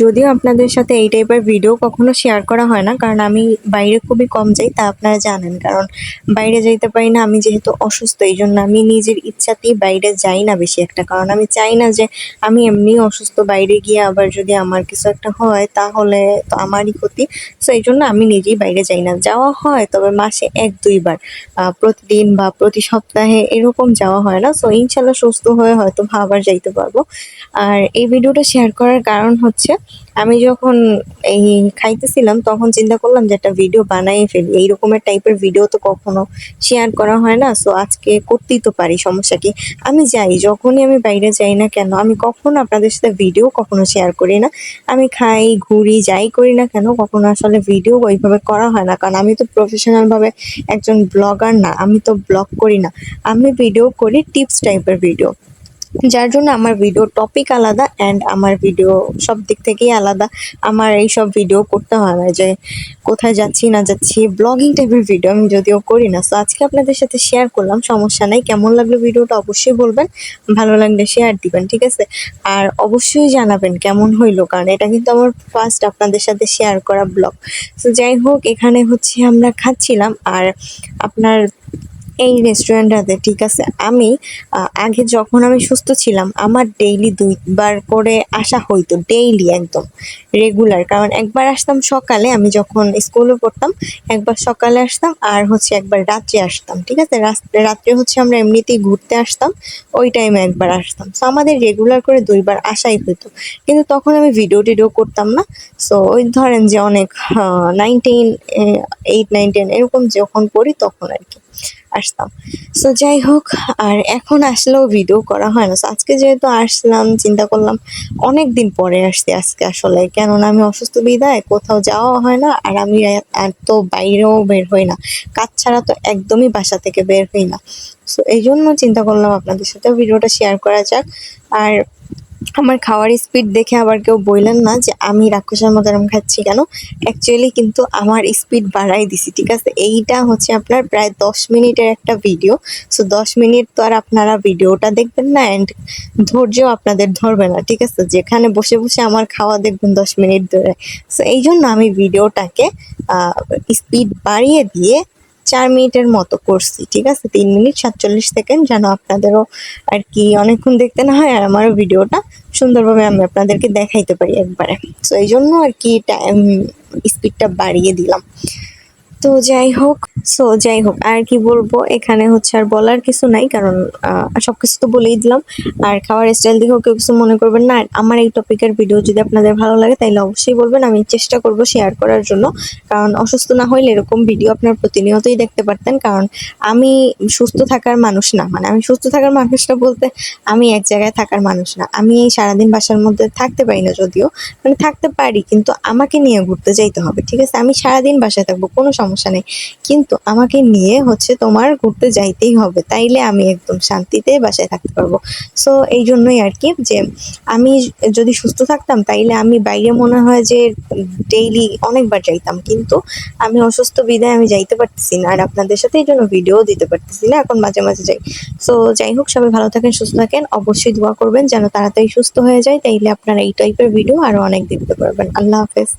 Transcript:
যদিও আপনাদের সাথে এই টাইপের ভিডিও কখনো শেয়ার করা হয় না, কারণ আমি বাইরে খুবই কম যাই, তা আপনারা জানেন। কারণ বাইরে যাইতে পারি না, আমি যেহেতু অসুস্থ এই জন্য আমি নিজের ইচ্ছাতেই বাইরে যাই না বেশি একটা। কারণ আমি চাই না যে আমি এমনি অসুস্থ, বাইরে গিয়ে আবার যদি আমার কিছু একটা হয়, তাহলে তো আমারই ক্ষতি। সো এই জন্য আমি নিজেই বাইরে যাই না। যাওয়া হয়, তবে মাসে এক, দুইবার। প্রতিদিন বা প্রতি সপ্তাহে এরকম যাওয়া হয় না। সো ইনশাল্লাহ সুস্থ হয়ে হয়তো আবার যাইতে পারব। আর এই ভিডিওটা শেয়ার করার কারণ হচ্ছে আমি যখন এই খাইতেছিলাম, তখন চিন্তা করলাম যে একটা ভিডিও বানাই ফেলি। এই রকমের টাইপের ভিডিও তো কখনো শেয়ার করা হয় না সো আজকে করতেই তো পারি, সমস্যা কি? আমি যাই, যখনই আমি বাইরে যাই না কেন, আমি কখনো আপনাদের সাথে ভিডিও কখনো শেয়ার করি না। আমি খাই, ঘুরি, যাই করি না কেন, কখনো আসলে ভিডিও ওইভাবে করা হয় না। কারণ আমি তো প্রফেশনালভাবে একজন ব্লগার না, আমি তো ব্লগ করি না। আমি ভিডিও করি টিপস টাইপের ভিডিও যার জন্য আমার ভিডিও টপিক আলাদা অ্যান্ড আমার ভিডিও সব দিক থেকেই আলাদা। আমার এই সব ভিডিও করতে হয় না যে কোথায় যাচ্ছি, না যাচ্ছি। ব্লগিং টাইপের ভিডিও আমি যদিও করি না। তো আজকে আপনাদের সাথে শেয়ার করলাম, সমস্যা নাই। কেমন লাগল ভিডিওটা অবশ্যই বলবেন। ভালো লাগলে শেয়ার দিবেন, ঠিক আছে? আর অবশ্যই জানাবেন কেমন হইল, কারণ এটা কিন্তু আমার ফার্স্ট আপনাদের সাথে শেয়ার করা ব্লগ তো যাই হোক, এখানে হচ্ছে আমরা খাচ্ছিলাম। আর আপনার এই রেস্টুরেন্টটাতে ঠিক আছে? আমি আগে যখন আমি সুস্থ ছিলাম, আমার ডেইলি দুইবার করে আসা হইতো ডেইলি একদম রেগুলার কারণ একবার আসতাম সকালে, আমি যখন স্কুলে পড়তাম, একবার সকালে আসতাম আর হচ্ছে একবার রাত্রে আসতাম, ঠিক আছে? রাত্রে হচ্ছে আমরা এমনিতেই ঘুরতে আসতাম, ওই টাইমে একবার আসতাম। তো আমাদের রেগুলার করে দুইবার আসাই হইতো। কিন্তু তখন আমি ভিডিও টিডিও করতাম না। সো ওই ধরেন যে অনেক nine ten eight nine ten এরকম যখন পড়ি তখন আর কি। আসতাম। সো যাই হোক আর এখন আসলেও ভিডিও করা হয় না। আজকে যেহেতু আসলাম, চিন্তা করলাম অনেক দিন পরে আসছি আজকে আসলে। কেননা, আমি অসুস্থ বিদায়, কোথাও যাওয়া হয় না, আর আমি এত বাইরেও বের হই না। কাজ ছাড়া তো একদমই বাসা থেকে বের হই না। সো এই জন্য চিন্তা করলাম আপনাদের সাথে ভিডিওটা শেয়ার করা যাক। আর আমার খাওয়ার স্পিড দেখে আবার কেউ বললেন না যে আমি রাক্ষসের মতো এরম খাচ্ছি কেন? অ্যাকচুয়ালি কিন্তু আমার স্পিড বাড়াই দিছি, ঠিক আছে? এইটা হচ্ছে আপনার প্রায় দশ মিনিটের একটা ভিডিও সো দশ মিনিট তো আর আপনারা ভিডিওটা দেখবেন না অ্যান্ড ধৈর্য আপনাদের ধরবে না, ঠিক আছে? যেখানে বসে বসে আমার খাওয়া দেখবেন দশ মিনিট ধরে। সো এই জন্য আমি ভিডিওটাকে স্পিড বাড়িয়ে দিয়ে চার মিনিটের মতো করছি, ঠিক আছে? তিন মিনিট সাতচল্লিশ সেকেন্ড যেন আপনাদেরও আর কি অনেকক্ষণ দেখতে না হয় আর আমারও ভিডিওটা সুন্দরভাবে আমি আপনাদেরকে দেখাইতে পারি একবারে। তো এই জন্য আর কি টাইম স্পিডটা বাড়িয়ে দিলাম। তো যাই হোক সো যাই হোক আর কি বলব? এখানে হচ্ছে আর বলার কিছু নাই কারণ আহ, সবকিছু তো বলেই দিলাম। আর খাওয়ার স্টাইল দেখেও কেউ কিছু মনে করবেন না। আমার এই টপিকের ভিডিও যদি আপনাদের ভালো লাগে তাহলে অবশ্যই বলবেন। আমি চেষ্টা করব শেয়ার করার জন্য। কারণ অসুস্থ না হইলে এরকম ভিডিও আপনার প্রতিনিয়তই দেখতে পারতেন। কারণ আমি সুস্থ থাকার মানুষ না। মানে আমি সুস্থ থাকার মানুষটা বলতে আমি এক জায়গায় থাকার মানুষ না। আমি এই সারাদিন বাসার মধ্যে থাকতে পারি না যদিও। মানে থাকতে পারি কিন্তু আমাকে নিয়ে ঘুরতে যাইতে হবে ঠিক আছে? আমি সারাদিন বাসায় থাকব কোনো সমস্যা নেই। কিন্তু আমাকে নিয়ে হচ্ছে তোমার ঘুরতে যাইতেই হবে। তাইলে আমি একদম শান্তিতে বাসায় থাকতে পারব। সো এই জন্যই আর কি যে আমি যদি সুস্থ থাকতাম, তাইলে আমি বাইরে মনে হয় যে ডেইলি অনেকবার যাইতাম। কিন্তু আমি অসুস্থ বিদায় আমি যাইতে পারতেছি না। আর আপনাদের সাথে এই জন্য ভিডিও দিতে পারতেছি না। এখন মাঝে মাঝে যাই। সো যাই হোক, সবাই ভালো থাকেন, সুস্থ থাকেন। অবশ্যই দোয়া করবেন যেন তাড়াতাড়ি সুস্থ হয়ে যায়। তাইলে আপনারা এই টাইপের ভিডিও আরও অনেক দেখতে পারবেন। আল্লাহ হাফেজ।